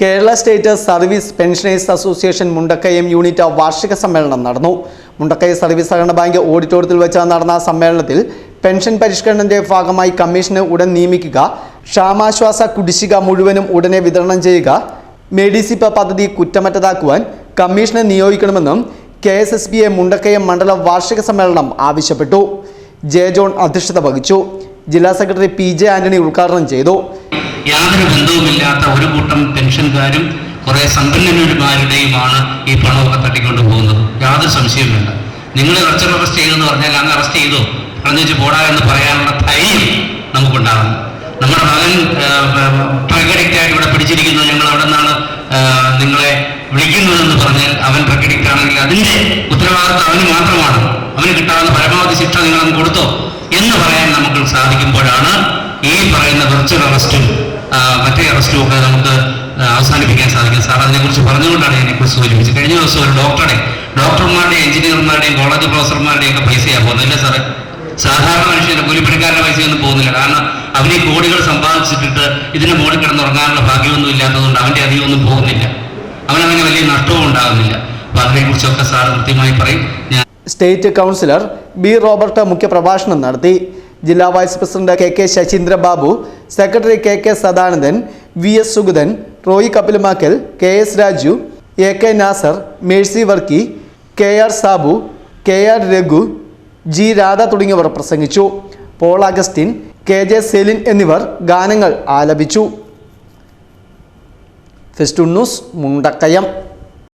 Kerala state service pensioners association Mundakkayam unit വാർഷിക സമ്മേളനം നടന്നു. മുണ്ടക്കയ സർവീസ് സഹകരണ ബാങ്ക് ഓഡിറ്റോറിയത്തിൽ വെച്ച് നടന്ന സമ്മേളനത്തിൽ പെൻഷൻ പരിഷ്കരണത്തിന്റെ ഭാഗമായി കമ്മീഷന് ഉടൻ നിയമിക്കുക ക്ഷാമാശ്വാസ കുടിശ്ശിക മുഴുവനും ഉടനെ വിതരണം ചെയ്യുക മെഡിസിപ്പ പദ്ധതി കുറ്റമറ്റതാക്കുവാൻ കമ്മീഷനെ നിയോഗിക്കണമെന്നും K S S B A Mundakkayam മണ്ഡലം വാർഷിക സമ്മേളനം ആവശ്യപ്പെട്ടു. ജെ ജോൺ അധ്യക്ഷത വഹിച്ചു. ജില്ലാ സെക്രട്ടറി പി ജെ ആന്റണി ഉദ്ഘാടനം ചെയ്തു. യാതൊരു ബന്ധവുമില്ലാത്ത ഒരു കൂട്ടം പെൻഷൻകാരും കുറെ സമ്പന്നന്മാരുടെയുമാണ് ഈ പണമൊക്കെ തട്ടിക്കൊണ്ട് പോകുന്നത് യാതൊരു സംശയവും വേണ്ട. നിങ്ങൾ വെർച്വൽ അറസ്റ്റ് ചെയ്തെന്ന് പറഞ്ഞാൽ അങ്ങ് അറസ്റ്റ് ചെയ്തു? പറഞ്ഞു പോടാ എന്ന് പറയാനുള്ള ധൈര്യം നമുക്കുണ്ടാകണം. നമ്മുടെ മകൻ പ്രകടിക്കായിട്ട് ഇവിടെ പിടിച്ചിരിക്കുന്നത് ഞങ്ങൾ അവിടെ നിന്നാണ് നിങ്ങളെ വിളിക്കുന്നതെന്ന് പറഞ്ഞാൽ അവൻ പ്രകടിക്ട് ആണെങ്കിൽ അതിന്റെ ഉത്തരവാദിത്വം അവന് മാത്രമാണ്. അവന് കിട്ടാവുന്ന പരമാവധി ശിക്ഷ നിങ്ങൾ അങ്ങ് കൊടുത്തോ എന്ന് പറയാൻ നമുക്ക് സാധിക്കുമ്പോഴാണ് ഈ പറയുന്ന വെർച്വൽ അറസ്റ്റും മറ്റേ അറസ്റ്റും ഒക്കെ നമുക്ക് അവസാനിപ്പിക്കാൻ സാധിക്കും. സാർ അതിനെക്കുറിച്ച് പറഞ്ഞുകൊണ്ടാണ് ഞാൻ ഇപ്പോൾ സൂചിപ്പിച്ചത്. കഴിഞ്ഞ ദിവസം ഒരു ഡോക്ടറെ ഡോക്ടർമാരുടെയും എഞ്ചിനീയർമാരുടെയും കോളേജ് പ്രൊഫസർമാരുടെയും ഒക്കെ പൈസയാണ് പോകുന്നില്ല സാറേ? സാധാരണ മനുഷ്യന്റെ കൂലിപ്പണിക്കാരുടെ പൈസയൊന്നും പോകുന്നില്ല. കാരണം അവന് കോടികൾ സമ്പാദിച്ചിട്ടിട്ട് ഇതിന്റെ മുകളിൽ കിടന്നുറങ്ങാനുള്ള ഭാഗ്യമൊന്നും ഇല്ലാത്തതുകൊണ്ട് അവന്റെ അധികമൊന്നും പോകുന്നില്ല. അവനവന് വലിയ നഷ്ടവും ഉണ്ടാകുന്നില്ല. അപ്പൊ അതിനെക്കുറിച്ചൊക്കെ സാർ കൃത്യമായി പറയും. ഞാൻ സ്റ്റേറ്റ് കൗൺസിലർ ബി റോബർട്ട് മുഖ്യപ്രഭാഷണം നടത്തി. ജില്ലാ vice president K K Sasheendra Babu secretary K K Sadanandan V S Sugathan Roy Kapilumakkal K S Raju A K Nasar Mercy Varkey K R Sabu K R Raghu G Radha തുടങ്ങിയവർ പ്രസംഗിച്ചു. Paul Augustine K J Celine എന്നിവർ ഗാനങ്ങൾ ആലപിച്ചു. ഫെസ്റ്റുണ്ണൂസ് മുണ്ടക്കയം.